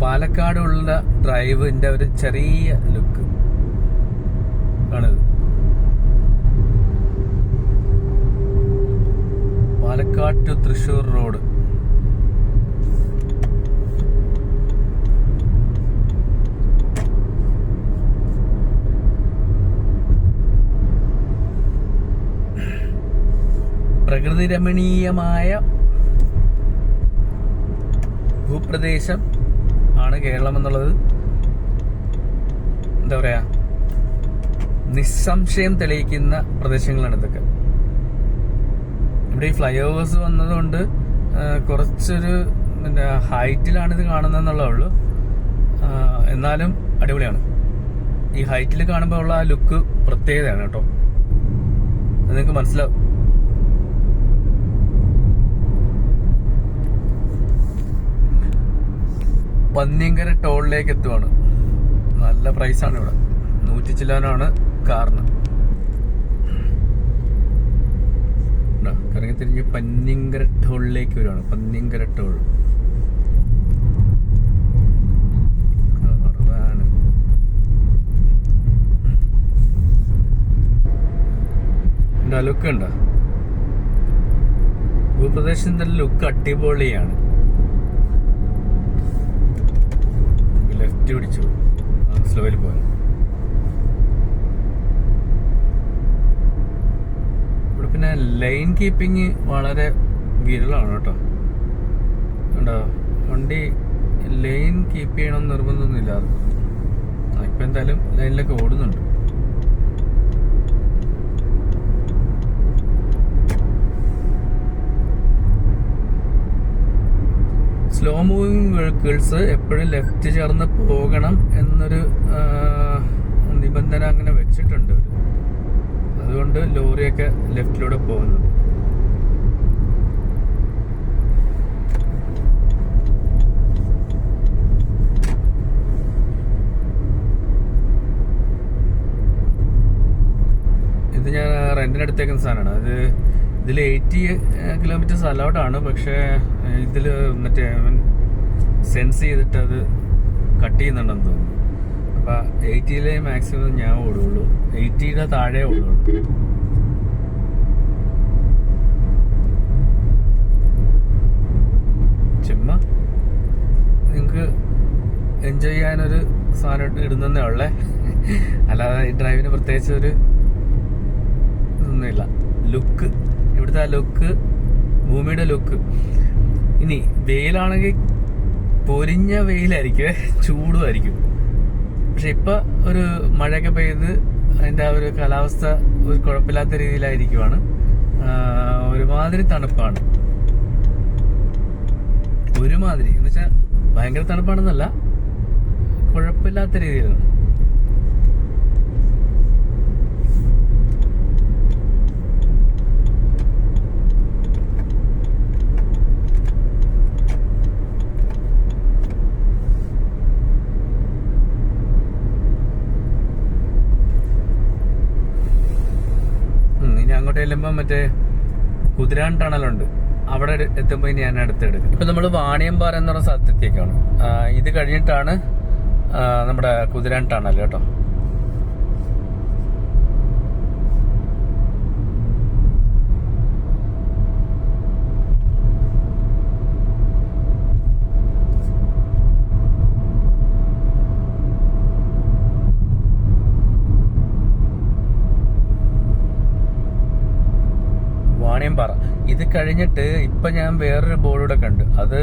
പാലക്കാടുള്ള ഡ്രൈവിന്റെ ഒരു ചെറിയ ലുക്ക് ആണിത്. പാലക്കാട് ടു തൃശ്ശൂർ റോഡ് പ്രകൃതി രമണീയമായ ഭൂപ്രദേശം ആണ് കേരളം എന്നുള്ളത്. എന്താ പറയാ? നിസ്സംശയം തെളിയിക്കുന്ന പ്രദേശങ്ങളാണ് ഇതൊക്കെ. ഇവിടെ ഈ ഫ്ലൈ ഓവേഴ്സ് വന്നതുകൊണ്ട് കുറച്ചൊരു ഹൈറ്റിലാണ് ഇത് കാണുന്നതെന്നുള്ളേ ഉള്ളൂ. എന്നാലും അടിപൊളിയാണ്. ഈ ഹൈറ്റിൽ കാണുമ്പോൾ ഉള്ള ആ ലുക്ക് പ്രത്യേകതയാണ് കേട്ടോ. നിങ്ങൾക്ക് മനസ്സിലാവും. പന്നിയങ്കര ടോളിലേക്ക് എത്തുവാണ്. നല്ല പ്രൈസാണ് ഇവിടെ. നൂറ്റി ചില്ലാനാണ് ഉണ്ടോ? കറങ്ങി തിരിഞ്ഞ് പന്നിയങ്കര ടോളിലേക്ക് വരുവാണ് പന്നിയങ്കര ടോൾ. ലുക്ക് ഉണ്ടോ ഭൂപ്രദേശത്തിന്റെ ലുക്ക് അടിപൊളിയാണ്. ലെഫ്റ്റ് പിടിച്ചു. സ്ലോയിൽ പോകാൻ ഇവിടെ പിന്നെ ലൈൻ കീപ്പിംഗ് വളരെ വിരളാണ് കേട്ടോ. കണ്ടോ? വണ്ടി ലൈൻ കീപ്പ് ചെയ്യണം നിർബന്ധമൊന്നുമില്ല. ആ, ഇപ്പം എന്തായാലും ലൈനിലൊക്കെ ഓടുന്നുണ്ട്. സ്ലോ മൂവിങ് വെഹിക്കിൾസ് എപ്പോഴും ലെഫ്റ്റ് ചേർന്ന് പോകണം എന്നൊരു നിബന്ധന അങ്ങനെ വെച്ചിട്ടുണ്ട്. അതുകൊണ്ട് ലോറിയൊക്കെ ലെഫ്റ്റിലൂടെ പോകുന്നത് ഇത് ഞാൻ റെന്റിന് സാധനമാണ് അത് ഇതിൽ എയ്റ്റി കിലോമീറ്റേഴ്സ് അലൗഡാണ് പക്ഷേ ഇതിൽ മറ്റേ സെൻസ് ചെയ്തിട്ട് അത് കട്ട് ചെയ്യുന്നുണ്ടെന്ന് തോന്നുന്നു. അപ്പൊ എയ്റ്റിയിലെ മാക്സിമം ഞാൻ ഓടുള്ളൂ. എയ്റ്റിയുടെ താഴെ ഓടുള്ളൂ. ചുമ്മാ നിങ്ങക്ക് എൻജോയ് ചെയ്യാനൊരു സാധനമായിട്ട് ഇടുന്നതേ ഉള്ളേ. അല്ലാതെ ഈ ഡ്രൈവിന് പ്രത്യേകിച്ച് ഒരു ഇതൊന്നുമില്ല. ലുക്ക് ഇവിടുത്തെ ആ ലുക്ക് ഭൂമിയുടെ ലുക്ക് ഇനി വെയിലാണെങ്കിൽ പൊരിഞ്ഞ വെയിലായിരിക്കും ചൂടുമായിരിക്കും. പക്ഷെ ഇപ്പൊ ഒരു മഴയൊക്കെ പെയ്ത് അതിന്റെ ആ ഒരു കാലാവസ്ഥ ഒരു കുഴപ്പമില്ലാത്ത രീതിയിലായിരിക്കുവാണ്. ഒരുമാതിരി തണുപ്പാണ്. ഒരുമാതിരി. എന്ന് വെച്ചാൽ ഭയങ്കര തണുപ്പാണെന്നല്ല കുഴപ്പമില്ലാത്ത രീതിയിലാണ് ഉം, ഇനി ചെല്ലുമ്പോ മറ്റേ കുതിരാൻ ടണലുണ്ട്. അവിടെ എത്തുമ്പോൾ ഞാൻ അടുത്തെടുക്കും. ഇപ്പൊ നമ്മൾ വാണിയമ്പാറ എന്ന് പറഞ്ഞ സ്ഥലത്തെത്തിയേക്കാണ്. ഇത് കഴിഞ്ഞിട്ടാണ് നമ്മുടെ കുതിരാൻ ടണൽ കേട്ടോ. വാണിയമ്പാറ ഇത് കഴിഞ്ഞിട്ട് ഇപ്പൊ ഞാൻ വേറൊരു ബോർഡൂടെ കണ്ട്. അത്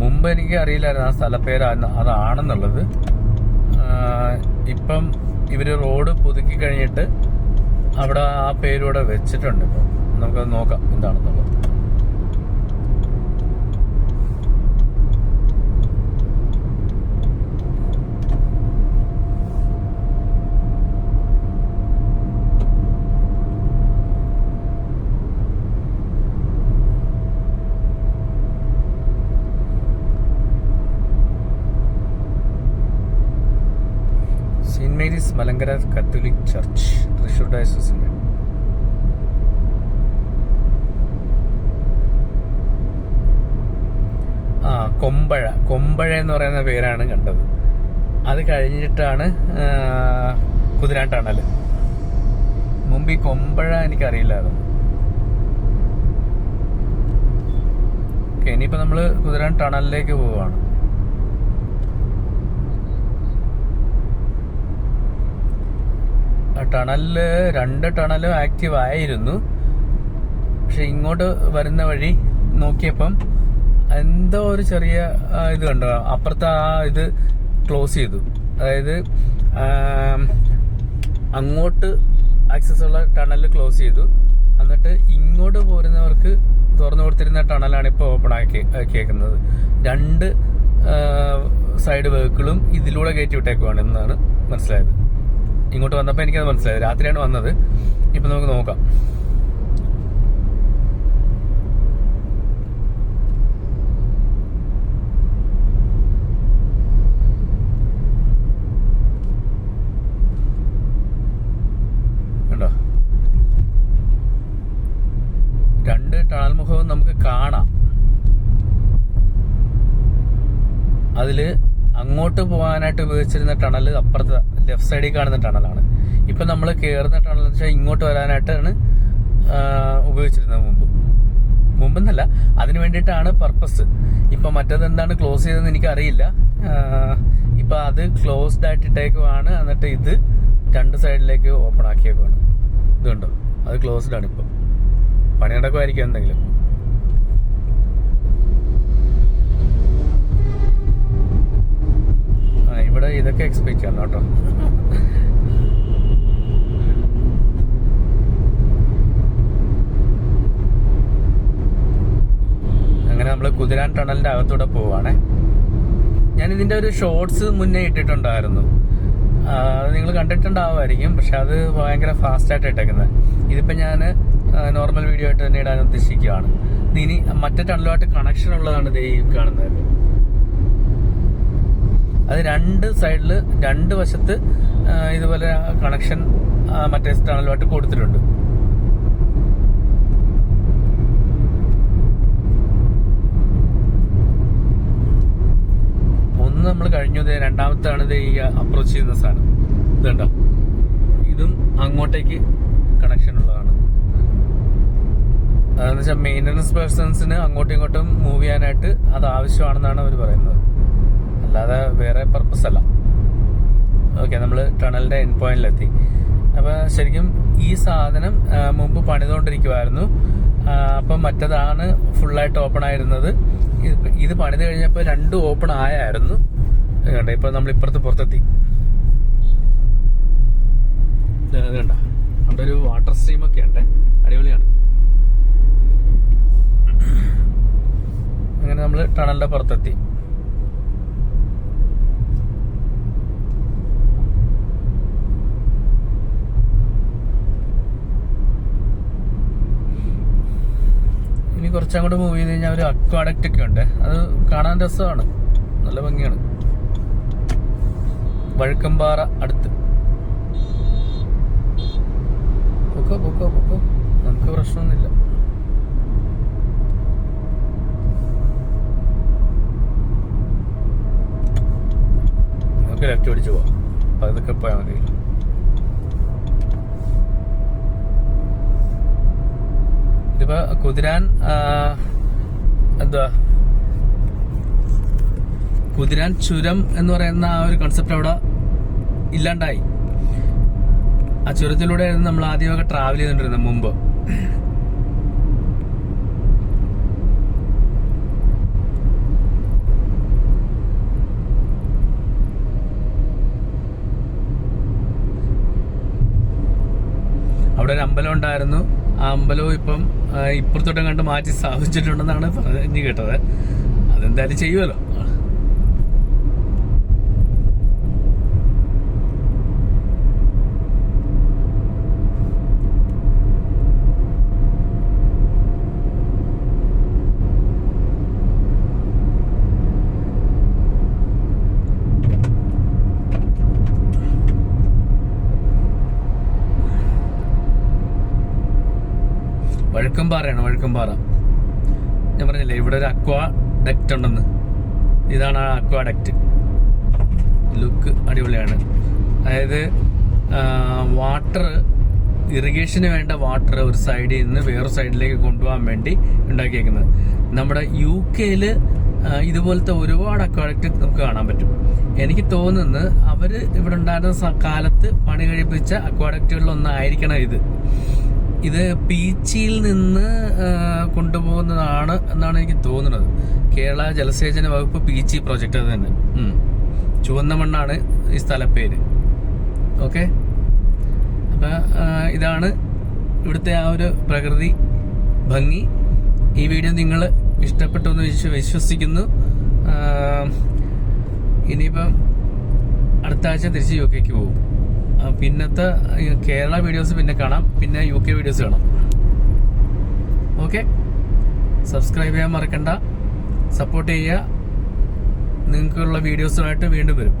മുമ്പ് എനിക്ക് അറിയില്ലായിരുന്നു ആ സ്ഥലപ്പേര് അതാണെന്നുള്ളത്. ഇപ്പം ഇവർ റോഡ് പുതുക്കി കഴിഞ്ഞിട്ട് അവിടെ ആ പേരൂടെ വെച്ചിട്ടുണ്ട് ഇപ്പൊ. നമുക്കത് നോക്കാം എന്താണെന്നുള്ളത്. മലങ്കര കത്തോലിക് ചർച്ച് തൃശൂർ ഡയസസിന്റെ ആ കൊമ്പഴ. കൊമ്പഴ എന്ന് പറയുന്ന പേരാണ് കണ്ടത്. അത് കഴിഞ്ഞിട്ടാണ് കുതിരാൻ മുമ്പ് ഈ കൊമ്പഴ എനിക്കറിയില്ലായിരുന്നു ഇനിയിപ്പോ നമ്മൾ കുതിരാൻ ടണലിലേക്ക് പോവാണ്. ആ ടണലിൽ രണ്ട് ടണലും ആക്റ്റീവ് ആയിരുന്നു. പക്ഷെ ഇങ്ങോട്ട് വരുന്ന വഴി നോക്കിയപ്പം എന്തോ ഒരു ചെറിയ ഇത് കണ്ടോ? അപ്പുറത്തെ ആ ഇത് ക്ലോസ് ചെയ്തു. അതായത് അങ്ങോട്ട് ആക്സസ് ഉള്ള ടണൽ ക്ലോസ് ചെയ്തു. എന്നിട്ട് ഇങ്ങോട്ട് പോരുന്നവർക്ക് തുറന്നു കൊടുത്തിരുന്ന ടണലാണ് ഇപ്പോൾ ഓപ്പൺ ആക്കി ആക്കിയേക്കുന്നത്. രണ്ട് സൈഡ് വെഹിക്കിളും ഇതിലൂടെ കയറ്റി വിട്ടേക്കുവാണ് എന്നാണ് മനസ്സിലായത്. ഇങ്ങോട്ട് വന്നപ്പോൾ എനിക്കത് മനസ്സിലായി. രാത്രിയാണ് വന്നത്. ഇപ്പൊ നമുക്ക് നോക്കാം. രണ്ട് നമുക്ക് കാണാം. അതിൽ അങ്ങോട്ട് പോകാനായിട്ട് ഉപയോഗിച്ചിരുന്ന ടണൽ അപ്പുറത്തെ ലെഫ്റ്റ് സൈഡിൽ കാണുന്ന ടണലാണ്. ഇപ്പൊ നമ്മൾ കയറുന്ന ടണൽ എന്ന് വെച്ചാൽ ഇങ്ങോട്ട് വരാനായിട്ടാണ് ഉപയോഗിച്ചിരുന്നത് മുമ്പ്. മുമ്പെന്നല്ല അതിന് വേണ്ടിയിട്ടാണ് പർപ്പസ്. ഇപ്പൊ മറ്റേത് എന്താണ് ക്ലോസ് ചെയ്തതെന്ന് എനിക്ക് അറിയില്ല ഇപ്പൊ അത് ക്ലോസ്ഡ് ആയിട്ട് ഇട്ടേക്കുവാണ് എന്നിട്ട് ഇത് രണ്ട് സൈഡിലേക്ക് ഓപ്പൺ ആക്കിയേക്കുവാണ്. ഇതുണ്ടോ അത് ക്ലോസ്ഡ് ആണ് ഇപ്പൊ. പണി നടക്കുമായിരിക്കും എന്തെങ്കിലും. ഇവിടെ ഇതൊക്കെ എക്സ്പെക്ട് ചെയ്യണം കേട്ടോ. അങ്ങനെ നമ്മൾ കുതിരാൻ ടണലിന്റെ അകത്തൂടെ പോവാണേ. ഞാൻ ഇതിന്റെ ഒരു ഷോർട്സ് മുന്നേ ഇട്ടിട്ടുണ്ടായിരുന്നു. നിങ്ങൾ കണ്ടിട്ടുണ്ടാവുമായിരിക്കും പക്ഷെ അത് ഭയങ്കര ഫാസ്റ്റായിട്ട് ഇട്ടേക്കുന്നത്. ഇതിപ്പോൾ ഞാൻ നോർമൽ വീഡിയോ ആയിട്ട് തന്നെ ഇടാൻ ഉദ്ദേശിക്കുകയാണ്. ഇനി മറ്റേ ടണലുമായിട്ട് കണക്ഷൻ ഉള്ളതാണ് ദേ ഈ കാണുന്നത്. അത് രണ്ട് സൈഡിൽ രണ്ട് വശത്ത് ഇതുപോലെ കണക്ഷൻ മറ്റേ ടണലുമായിട്ട് കൊടുത്തിട്ടുണ്ട്. ഒന്ന് നമ്മൾ കഴിഞ്ഞു രണ്ടാമത്താണ് ഇത് ഈ അപ്രോച്ച് ചെയ്യുന്ന സാധനം. ഇതുണ്ടോ ഇതും അങ്ങോട്ടേക്ക് കണക്ഷൻ ഉള്ളതാണ്. അതെന്ന് വെച്ചാൽ മെയിന്റനൻസ് പേഴ്സൺസിന് അങ്ങോട്ടും ഇങ്ങോട്ടും മൂവ് ചെയ്യാനായിട്ട് അത് ആവശ്യമാണെന്നാണ് അവർ പറയുന്നത്. അല്ലാതെ വേറെ പർപ്പസ് അല്ല. ഓക്കെ നമ്മൾ ടണലിന്റെ എൻഡ് പോയിന്റിലെത്തി അപ്പൊ ശരിക്കും ഈ സാധനം മുമ്പ് പണിതുകൊണ്ടിരിക്കുമായിരുന്നു അപ്പൊ മറ്റതാണ് ഫുള്ളായിട്ട് ഓപ്പൺ ആയിരുന്നത്. ഇത് പണിത് കഴിഞ്ഞപ്പോൾ രണ്ടും ഓപ്പൺ ആയായിരുന്നു. കണ്ട ഇപ്പൊ നമ്മൾ ഇപ്പുറത്ത് പുറത്തെത്തി. കണ്ടോ? അവിടെ ഒരു വാട്ടർ സ്ട്രീം ഒക്കെ ഉണ്ട്. അടിപൊളിയാണ്. അങ്ങനെ നമ്മൾ ടണലിന്റെ പുറത്തെത്തി ഇനി കുറച്ചങ്ങോട്ട് മൂവ് ചെയ്ത് കഴിഞ്ഞാൽ ഒരു അക്വാഡക്റ്റ് ഒക്കെ ഉണ്ട്. അത് കാണാൻ രസമാണ്. നല്ല ഭംഗിയാണ്. വഴുക്കമ്പാറ അടുത്ത്. പൊക്കോ പൊക്കോ പൊക്കോ. നമുക്ക് പ്രശ്നമൊന്നുമില്ല. നമുക്ക് ലെഫ്റ്റ് പിടിച്ചു പോവാം. അതൊക്കെ പോയാൽ മതി. ഇതിപ്പോ കുതിരാൻ എന്തുവാ കുതിരാൻ ചുരം എന്ന് പറയുന്ന ആ ഒരു കൺസെപ്റ്റ് അവിടെ ഇല്ലാണ്ടായി. ആ ചുരത്തിലൂടെയായിരുന്നു നമ്മൾ ആദ്യമൊക്കെ ട്രാവൽ ചെയ്തുകൊണ്ടിരുന്നത് മുമ്പ്. അവിടെ ഒരു അമ്പലം ഉണ്ടായിരുന്നു. ആ അമ്പലവും ഇപ്പം ഇപ്പുറത്തോട്ടും കണ്ട് മാറ്റി സ്ഥാപിച്ചിട്ടുണ്ടെന്നാണ് പറഞ്ഞു കേട്ടത്. അതെന്തായാലും ചെയ്യുമല്ലോ വഴുക്കമ്പാറയാണ് വഴുക്കമ്പാറ ഞാൻ പറഞ്ഞില്ലേ ഇവിടെ ഒരു അക്വാ ഡക്റ്റ് ഉണ്ടെന്ന്. ഇതാണ് ആ അക്വാ അക്വാഡക്റ്റ് ലുക്ക് അടിപൊളിയാണ്. അതായത് വാട്ടർ ഇറിഗേഷന് വേണ്ട വാട്ടർ ഒരു സൈഡിൽ നിന്ന് വേറൊരു സൈഡിലേക്ക് കൊണ്ടുപോകാൻ വേണ്ടി ഉണ്ടാക്കിയേക്കുന്നത്. നമ്മുടെ യു കെയിൽ ഇതുപോലത്തെ ഒരുപാട് അക്വാഡക്റ്റ് നമുക്ക് കാണാൻ പറ്റും. എനിക്ക് തോന്നുന്നത് അവർ ഇവിടെ ഉണ്ടായിരുന്ന കാലത്ത് പണി കഴിപ്പിച്ച അക്വാഡക്റ്റുകളിലൊന്നായിരിക്കണം ഇത്. ഇത് പീച്ചിയിൽ നിന്ന് കൊണ്ടുപോകുന്നതാണ് എന്നാണ് എനിക്ക് തോന്നുന്നത്. കേരള ജലസേചന വകുപ്പ് പീച്ചി പ്രോജക്റ്റ് അത് തന്നെ. ചുവന്ന മണ്ണാണ് ഈ സ്ഥലപ്പേര് ഓക്കെ? അപ്പൊ ഇതാണ് ഇവിടുത്തെ ആ ഒരു പ്രകൃതി ഭംഗി. ഈ വീഡിയോ നിങ്ങൾ ഇഷ്ടപ്പെട്ടു എന്ന് വിശ്വ- വിശ്വസിക്കുന്നു. ഇനിയിപ്പം അടുത്ത ആഴ്ച തിരിച്ച് യു കെക്ക് പോകും. പിന്നത്തെ കേരള വീഡിയോസ് പിന്നെ കാണാം. പിന്നെ യു കെ വീഡിയോസ് കാണാം. ഓക്കെ സബ്സ്ക്രൈബ് ചെയ്യാൻ മറക്കണ്ട. സപ്പോർട്ട് ചെയ്യുക. നിങ്ങൾക്കുള്ള വീഡിയോസുമായിട്ട് വീണ്ടും വരും.